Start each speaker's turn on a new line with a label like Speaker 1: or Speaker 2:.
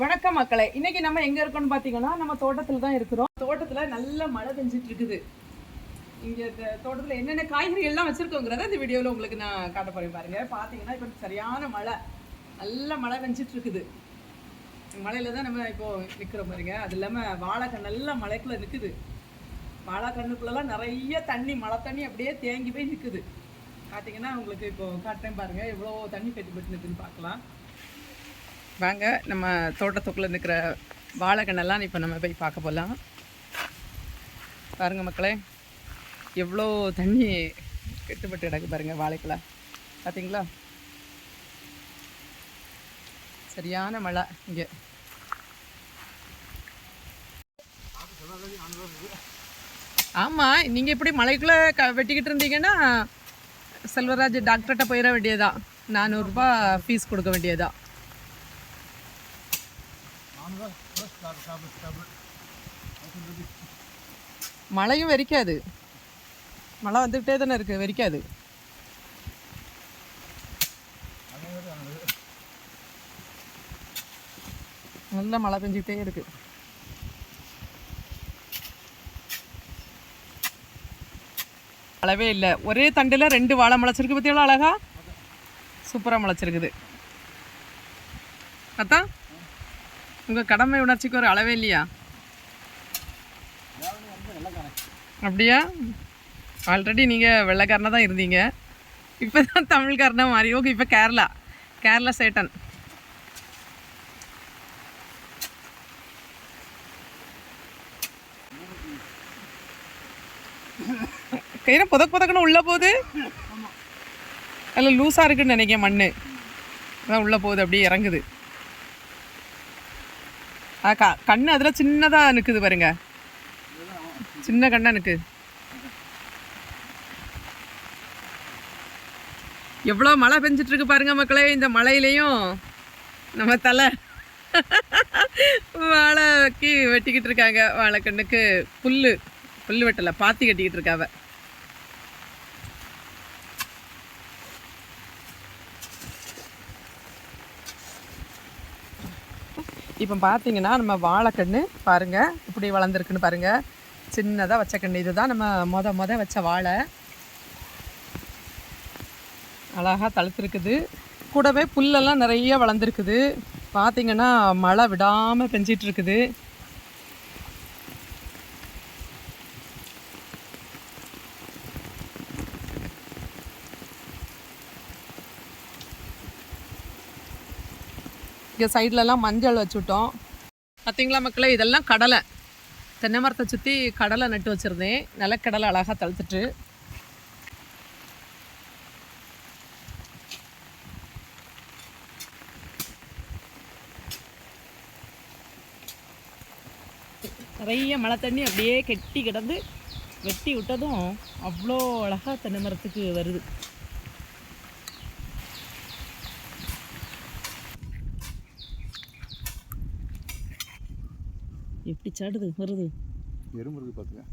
Speaker 1: வணக்கம் மக்களை. இன்னைக்கு நம்ம எங்க இருக்கோம்னு பாத்தீங்கன்னா நம்ம தோட்டத்துல தான் இருக்கிறோம். தோட்டத்துல நல்ல மழை பெஞ்சிட்டு இருக்குது. இங்க தோட்டத்துல என்னென்ன காய்கறிகள் எல்லாம் வச்சிருக்கோங்கிறத இந்த வீடியோல உங்களுக்கு நான் காட்ட போறேன் பாருங்க. பாத்தீங்கன்னா இப்ப சரியான மழை. நல்ல மழை பெஞ்சிட்டு இருக்குது. மழையில தான் நம்ம இப்போ நிக்கிறோம் பாருங்க. அது இல்லாம வாழைக்கண் நல்ல மழைக்குள்ள நிக்குது. வாழைக்கண்ணுக்குள்ளலாம் நிறைய தண்ணி மழை தண்ணி அப்படியே தேங்கி போய் நிக்குது. பார்த்தீங்கன்னா உங்களுக்கு இப்போ காட்டுறேன் பாருங்க. எவ்வளோ தண்ணி கட்டி போட்டு நிற்குதுன்னு பார்க்கலாம் வாங்க நம்ம தோட்டத்துக்குள்ளே நிற்கிற வாழைக்கண்ணெல்லாம் இப்போ நம்ம போய் பார்க்க போகலாம் பாருங்கள் மக்களே எவ்வளோ தண்ணி கெட்டுப்பட்டு கிடக்கு பாருங்கள் வாழைக்கெல்லாம் பார்த்தீங்களா சரியான மழை இங்கே. ஆமாம் நீங்கள் இப்படி மழைக்குள்ளே க வெட்டிக்கிட்டு இருந்தீங்கன்னா செல்வராஜ் டாக்டர்கிட்ட போயிட வேண்டியதான் நானூறுரூபா ஃபீஸ் கொடுக்க வேண்டியதான் மழையும் வெறிக்காது. மழை வந்துக்கிட்டே தானே இருக்குது வெறிக்காது. நல்ல மழை பெஞ்சிக்கிட்டே இருக்கு. அளவே இல்லை. ஒரே தண்டில் ரெண்டு வாழை முளைச்சிருக்கு பற்றி எவ்வளோ அழகா சூப்பராக முளைச்சிருக்குது. அத்தா? உங்கள் கடமை உணர்ச்சிக்கு ஒரு அளவே இல்லையா? அப்படியா? ஆல்ரெடி நீங்கள் வெள்ளைக்காரனாக தான் இருந்தீங்க. இப்போ தான் தமிழ்காரனாக மாறி. ஓகே இப்போ கேரளா. கேரளா சேட்டன். கையில புதக் புதக்குன்னு உள்ளே போகுது? அதில் லூஸாக இருக்குன்னு நினைக்கிறேன் மண் அதான் உள்ளே போகுது அப்படியே இறங்குது. க கண்ணு அதில் சின்னதாக நிற்குது பாருங்க. சின்ன கண்ணாக நிற்குது எவ்வளோ மழை பெஞ்சிட்ருக்கு பாருங்க மக்களே இந்த மழையிலையும் நம்ம தலை வாழைக்கு வெட்டிக்கிட்டு இருக்காங்க. வாழைக்கண்ணுக்கு புல் புல் வெட்டலை பாத்தி கட்டிக்கிட்டு இருக்காவ. இப்போ பார்த்தீங்கன்னா நம்ம வாழைக்கன்று பாருங்கள் இப்படி வளர்ந்துருக்குன்னு பாருங்க. சின்னதாக வச்ச கன்று இதுதான் நம்ம மொத மொத வச்ச வாழை. அழகாக தளர்த்துருக்குது. கூடவே புல்லெல்லாம் நிறைய வளர்ந்துருக்குது. பார்த்தீங்கன்னா மழை விடாமல் பெஞ்சிட்டு இங்கே சைட்லலாம் மஞ்சள் வச்சுட்டோம். பார்த்தீங்களா மக்களே? இதெல்லாம் கடலை. தென்னை மரத்தை சுற்றி கடலை நட்டு வச்சுருந்தேன். நிலக்கடலை அழகாக தழுத்துட்டு நிறைய மழை தண்ணி அப்படியே கெட்டி கிடந்து வெட்டி விட்டதும் அவ்வளோ அழகாக தென்னை மரத்துக்கு வருது. எப்படி சாடுது வருது?
Speaker 2: எறும்பு இருக்கு பார்த்துக்க